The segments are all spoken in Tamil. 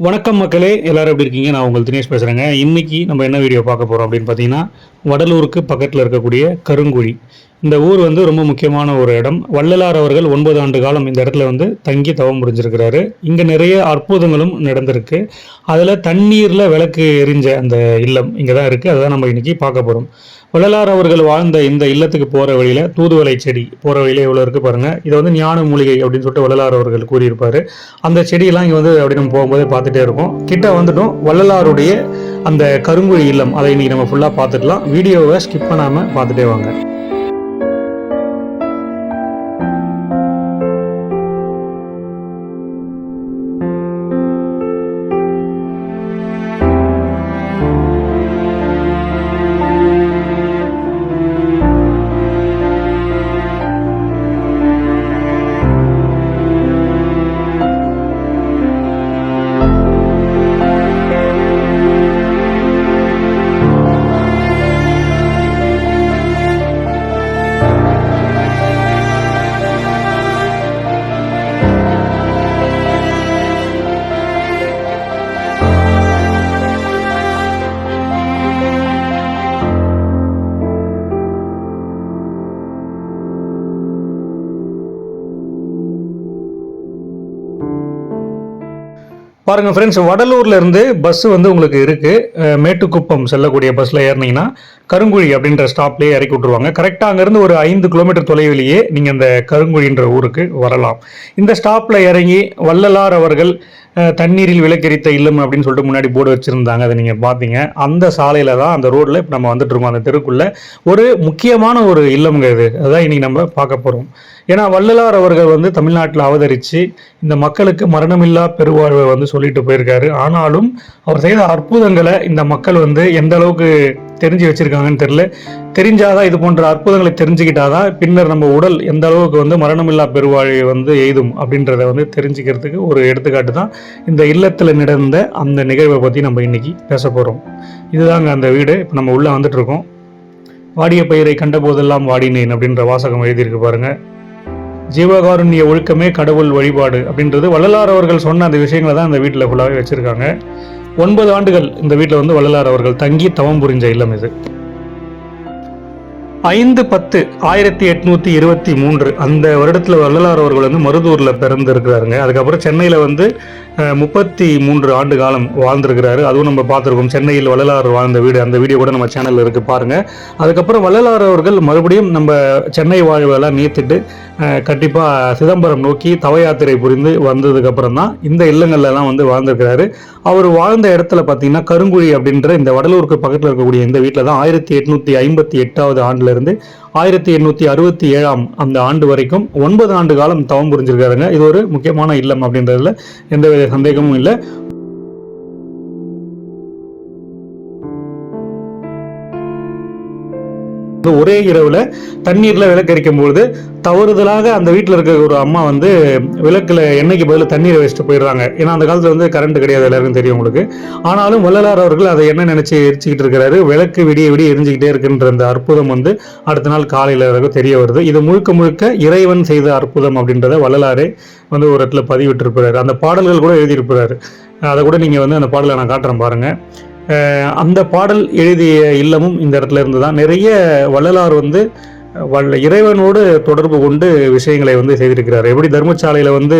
வணக்கம் மக்களே எல்லாரும் எப்படி இருக்கீங்க? நான் உங்கள் தினேஷ் பேசுகிறேங்க இன்னைக்கு நம்ம என்ன வீடியோ பார்க்க போகிறோம் அப்படின்னு பார்த்தீங்கன்னா வடலூருக்கு பக்கத்தில் இருக்கக்கூடிய கருங்குழி. இந்த ஊர் வந்து ரொம்ப முக்கியமான ஒரு இடம். வள்ளலார் அவர்கள் ஒன்பது ஆண்டு காலம் இந்த இடத்துல வந்து தங்கி தவம் முடிஞ்சிருக்கிறாரு இங்கே நிறைய அற்புதங்களும் நடந்திருக்கு. அதில் தண்ணீரில் விளக்கு எரிஞ்ச அந்த இல்லம் இங்கே தான் இருக்குது அதை தான் நம்ம இன்றைக்கி பார்க்க போகிறோம் வள்ளலார் அவர்கள் வாழ்ந்த இந்த இல்லத்துக்கு போகிற வழியில் தூதுவளை செடி போகிற வழியில் எவ்வளோ இருக்குது பாருங்கள் இதை வந்து ஞான மூலிகை அப்படின்னு சொல்லிட்டு வள்ளலார் அவர்கள் கூறியிருப்பார். அந்த செடியெல்லாம் இங்கே வந்து அப்படி நம்ம போகும்போதே பார்த்துட்டே இருக்கோம். கிட்ட வந்துட்டோம். வள்ளலாருடைய அந்த கருங்குழி இல்லம். அதை இன்றைக்கி நம்ம ஃபுல்லாக பார்த்துக்கலாம். வீடியோவை ஸ்கிப் பண்ணாமல் பார்த்துட்டே வாங்க. பாருங்கள் ஃப்ரெண்ட்ஸ் வடலூர்லேருந்து பஸ்ஸு வந்து உங்களுக்கு இருக்குது மேட்டுக்குப்பம் செல்லக்கூடிய பஸ்ஸில் ஏறினீங்கன்னா கருங்குழி அப்படின்ற ஸ்டாப்லேயே இறக்கி விட்ருவாங்க கரெக்டாக அங்கேருந்து ஒரு ஐந்து கிலோமீட்டர் தொலைவிலேயே நீங்கள் இந்த கருங்குழின்ற ஊருக்கு வரலாம். இந்த ஸ்டாப்பில் இறங்கி வள்ளலார் அவர்கள் தண்ணீரில் விளக்கரித்த இல்லம் அப்படின்னு சொல்லிட்டு முன்னாடி போர்டு வச்சுருந்தாங்க. அதை நீங்கள் பார்த்தீங்க. அந்த சாலையில் தான் அந்த ரோட்டில் இப்போ நம்ம வந்துட்டு இருக்கோம். அந்த தெருக்குள்ளே ஒரு முக்கியமான ஒரு இல்லம்ங்க இது. அதான் இன்னைக்கு நம்ம பார்க்க போகிறோம் ஏன்னா வள்ளலார் அவர்கள் வந்து தமிழ்நாட்டில் அவதரித்து இந்த மக்களுக்கு மரணமில்லா பெருவாழ்வை வந்து சொல்லிட்டு போயிருக்காரு. ஆனாலும் அவர் செய்த அற்புதங்களை இந்த மக்கள் வந்து எந்த அளவுக்கு தெரிஞ்சு வச்சிருக்காங்கன்னு தெரியல. தெரிஞ்சாதான் இது போன்ற அற்புதங்களை தெரிஞ்சுக்கிட்டாதான் பின்னர் நம்ம உடல் எந்த அளவுக்கு வந்து மரணமில்லா பெருவாழ்வை வந்து எய்தும் அப்படின்றத வந்து தெரிஞ்சுக்கிறதுக்கு ஒரு எடுத்துக்காட்டு தான் இந்த இல்லத்தில் நடந்த அந்த நிகழ்வை பற்றி நம்ம இன்னைக்கு பேச போகிறோம் இதுதாங்க அந்த வீடு. இப்போ நம்ம உள்ளே வந்துட்டு இருக்கோம். வாடிய பயிரை கண்ட போதெல்லாம் வாடினேன் அப்படின்ற வாசகம் எழுதியிருக்கு பாருங்கள் ஜீவகாருண்ய ஒழுக்கமே கடவுள் வழிபாடு அப்படின்றது வள்ளலார் அவர்கள் சொன்ன அந்த விஷயங்களை தான் இந்த வீட்டில் ஃபுல்லாகவே வச்சுருக்காங்க. ஒன்பது ஆண்டுகள் இந்த வீட்டில் வந்து வள்ளலார் அவர்கள் தங்கி தவம் புரிஞ்ச இல்லம் இது. ஐந்து பத்து ஆயிரத்தி எட்நூத்தி இருபத்தி மூன்று. அந்த வருடத்துல வள்ளலார் அவர்கள் வந்து மருதூர்ல பிறந்திருக்கிறாருங்க. அதுக்கப்புறம் சென்னையில வந்து முப்பத்தி மூன்று ஆண்டு காலம் வாழ்ந்திருக்கிறாரு. அதுவும் நம்ம பார்த்துருக்கோம். சென்னையில் வள்ளலார் வாழ்ந்த வீடு. அந்த வீடியோ கூட நம்ம சேனல்ல இருக்கு பாருங்க. அதுக்கப்புறம் வள்ளலார் அவர்கள் மறுபடியும் நம்ம சென்னை வாழ்வெல்லாம் நீத்திட்டு கண்டிப்பாக கண்டிப்பா சிதம்பரம் நோக்கி தவ யாத்திரை புரிந்து வந்ததுக்கு அப்புறம் தான் இந்த இல்லங்கள்லாம் வந்து வாழ்ந்திருக்கிறாரு. அவர் வாழ்ந்த இடத்துல பார்த்தீங்கன்னா கருங்குழி அப்படின்ற இந்த வடலூருக்கு பக்கத்தில் இருக்கக்கூடிய இந்த வீட்டில் தான் ஆயிரத்தி எட்நூத்தி ஐம்பத்தி எட்டாவது ஆண்டுல இருந்து ஆயிரத்தி எண்ணூத்தி அறுபத்தி ஏழாம் அந்த ஆண்டு வரைக்கும் ஒன்பது ஆண்டு காலம் தவம் புரிஞ்சிருக்காருங்க. இது ஒரு முக்கியமான இல்லம் அப்படின்றதுல எந்தவித சந்தேகமும் இல்லை. வந்து ஒரே இரவுல தண்ணீரில் விளக்கரிக்கும் பொழுது தவறுதலாக அந்த வீட்டில் இருக்க ஒரு அம்மா வந்து விளக்கில் எண்ணெய்க்கு பதில் தண்ணீரை வச்சுட்டு போயிடுறாங்க. ஏன்னா அந்த காலத்தில் வந்து கரண்ட் கிடையாது எல்லாருக்கும் தெரியும் உங்களுக்கு. ஆனாலும் வள்ளலார் அவர்கள் அதை என்ன நினைச்சு எரிச்சுக்கிட்டு இருக்கிறாரு விளக்கு விடிய விடிய எரிஞ்சிக்கிட்டே இருக்குன்ற அந்த அற்புதம் வந்து அடுத்த நாள் காலையில் வரைக்கும் தெரிய வருது. இது முழுக்க முழுக்க இறைவன் செய்த அற்புதம் அப்படின்றத வள்ளலாரே வந்து ஒரு இடத்துல பதிவிட்டிருக்கிறாரு அந்த பாடல்கள் கூட எழுதியிருக்கிறாரு அதை கூட நீங்க வந்து அந்த பாடலை நான் காட்டுறேன் பாருங்கள் அந்த பாடல் எழுதிய இல்லமும் இந்த இடத்துல இருந்து தான் நிறைய வள்ளலார் வந்து வல்ல இறைவனோடு தொடர்பு கொண்டு விஷயங்களை வந்து செய்திருக்கிறார். எப்படி தர்மசாலையில் வந்து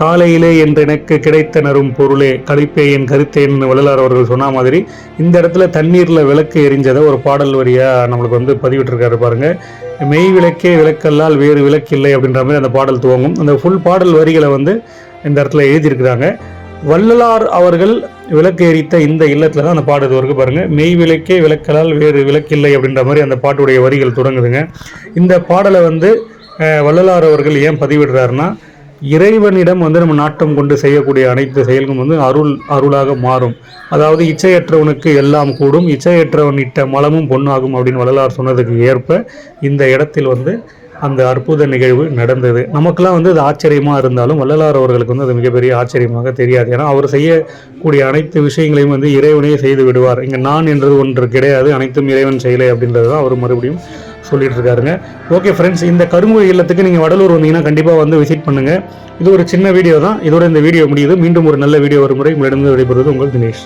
காலையிலே என்று எனக்கு கிடைத்த நரும் பொருளே கழிப்பே என் கருத்தேன் வள்ளலார் அவர்கள் சொன்ன மாதிரி இந்த இடத்துல தண்ணீரில் விளக்கு எரிஞ்சதை ஒரு பாடல் வரியாக நம்மளுக்கு வந்து பதிவிட்டிருக்காரு பாருங்க. மெய் விளக்கே விளக்கல்லால் வேறு விளக்கு இல்லை அப்படின்ற மாதிரி அந்த பாடல் துவங்கும். அந்த ஃபுல் பாடல் வரிகளை வந்து இந்த இடத்துல எழுதியிருக்கிறாங்க. வள்ளலார் அவர்கள் விளக்கு எரித்த இந்த இல்லத்தில் தான் அந்த பாடு இது வரைக்கும் பாருங்கள் மெய் விளக்கே விளக்கலால் வேறு விளக்கில்லை அப்படின்ற மாதிரி அந்த பாட்டுடைய வரிகள் தொடங்குதுங்க. இந்த பாடலை வந்து வள்ளலார் அவர்கள் ஏன் பதிவிடுறாருன்னா இறைவனிடம் வந்து நம்ம நாட்டம் கொண்டு செய்யக்கூடிய அனைத்து செயல்களும் வந்து அருள் அருளாக மாறும். அதாவது இச்சையற்றவனுக்கு எல்லாம் கூடும் இச்சையற்றவன் இட்ட மலமும் பொன்னாகும் அப்படின்னு வள்ளலார் சொன்னதுக்கு ஏற்ப இந்த இடத்தில் வந்து அந்த அற்புத நிகழ்வு நடந்தது. நமக்கெல்லாம் வந்து அது ஆச்சரியமாக இருந்தாலும் வள்ளலார் அவர்களுக்கு வந்து அது மிகப்பெரிய ஆச்சரியமாக தெரியாது. ஏன்னா அவர் செய்யக்கூடிய அனைத்து விஷயங்களையும் வந்து இறைவனே செய்து விடுவார். இங்கே நான் என்றது ஒன்று கிடையாது அனைத்தும் இறைவன் செயலை அப்படின்றது தான் அவர் மறுபடியும் சொல்லிட்டு இருக்காருங்க. ஓகே ஃப்ரெண்ட்ஸ் இந்த கருங்குழி இல்லத்துக்கு நீங்கள் வடலூர் வந்தீங்கன்னா கண்டிப்பாக வந்து விசிட் பண்ணுங்கள் இது ஒரு சின்ன வீடியோ தான். இதோட இந்த வீடியோ முடியுது. மீண்டும் ஒரு நல்ல வீடியோ வரும் முறை உங்களிடம் விடைபெறுவது உங்கள் தினேஷ்.